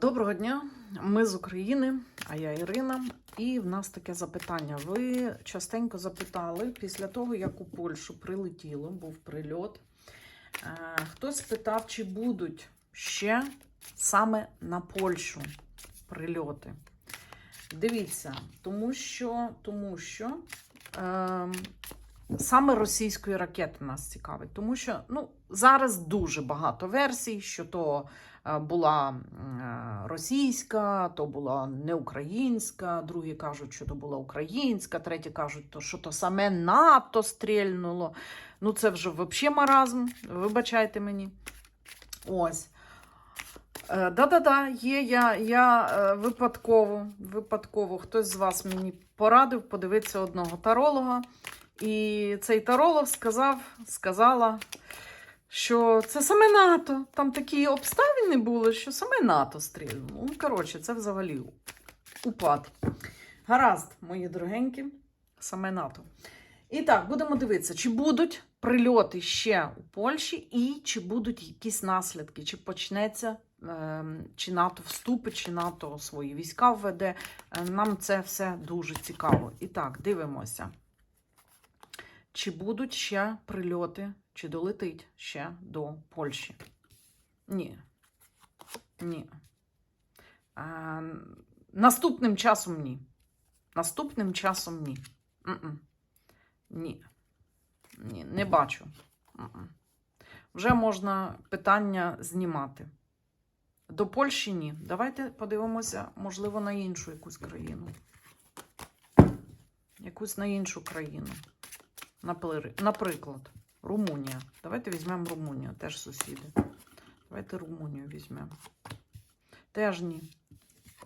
Доброго дня, ми з України, а я Ірина. І в нас таке запитання. Ви частенько запитали після того, як у Польщу прилетіло, був прильот. е, Хтось питав, чи будуть ще саме на Польщу прильоти. Дивіться, тому що, тому що е, саме російської ракети нас цікавить. Тому що ну, зараз дуже багато версій, що то е, була е, російська, то була не українська, другі кажуть, що то була українська, треті кажуть, то, що то саме НАТО стрільнуло. Ну, це вже взагалі маразм, вибачайте мені. Ось. Е, Да-да-да, є я, я випадково, випадково хтось з вас мені порадив подивитися одного таролога. І цей таролог сказав, сказала, що це саме НАТО. Там такі обставини були, що саме НАТО стрільнуло. Ну, коротше, це взагалі упад. Гаразд, мої дорогенькі, саме НАТО. І так, будемо дивитися, чи будуть прильоти ще у Польщі, і чи будуть якісь наслідки, чи почнеться, ем, чи НАТО вступить, чи НАТО свої війська введе. Е, Нам це все дуже цікаво. І так, дивимося. Чи будуть ще прильоти, чи долетить ще до Польщі? Ні. Ні. А, наступним часом ні. Наступним часом ні. М-м. Ні. Ні, не бачу. М-м. Вже можна питання знімати. До Польщі ні. Давайте подивимося, можливо, на іншу якусь країну. Якусь на іншу країну. Напри- Наприклад, Румунія. Давайте візьмемо Румунію, теж сусіди. Давайте Румунію візьмемо. Теж ні.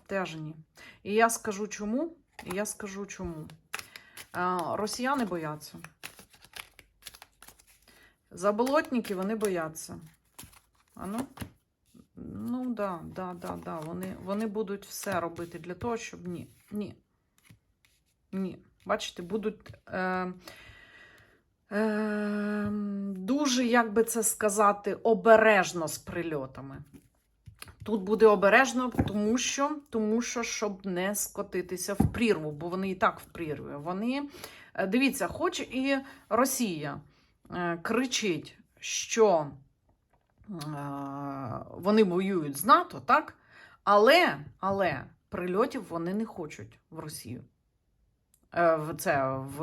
Теж ні. І я скажу чому. І я скажу чому. А, росіяни бояться. Заболотники вони бояться. А ну? Ну, да, да, да, да. Вони, вони будуть все робити для того, щоб ні. Ні. Ні. Бачите, будуть. Е, е, дуже, як би це сказати, обережно з прильотами. Тут буде обережно, тому що, тому що, щоб не скотитися в прірву, бо вони і так в прірві. Вони, е, дивіться, хоч і Росія е, кричить, що е, вони воюють з НАТО, так? Але, але прильотів вони не хочуть в Росію. Е, В це в,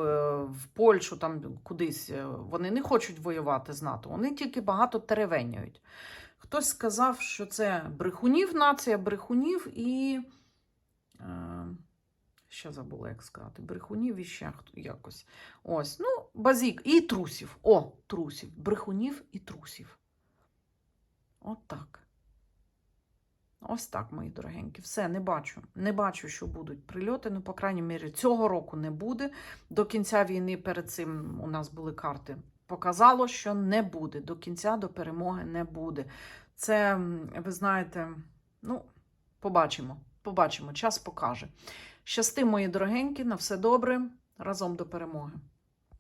в Польщу, там кудись е, вони не хочуть воювати з НАТО. Вони тільки багато теревеняють. Хтось сказав, що це брехунів, нація брехунів і. Е, ще забула, як сказати. Брехунів і ще якось. Ось, ну, базік. І трусів. О, трусів. Брехунів і трусів. От так. Ось так, мої дорогенькі. Все, не бачу. Не бачу, що будуть прильоти. Ну, по крайній мірі, цього року не буде. До кінця війни перед цим у нас були карти. Показало, що не буде. До кінця, до перемоги не буде. Це, ви знаєте, ну, побачимо. Побачимо, час покаже. Щасти, мої дорогенькі, на все добре. Разом до перемоги.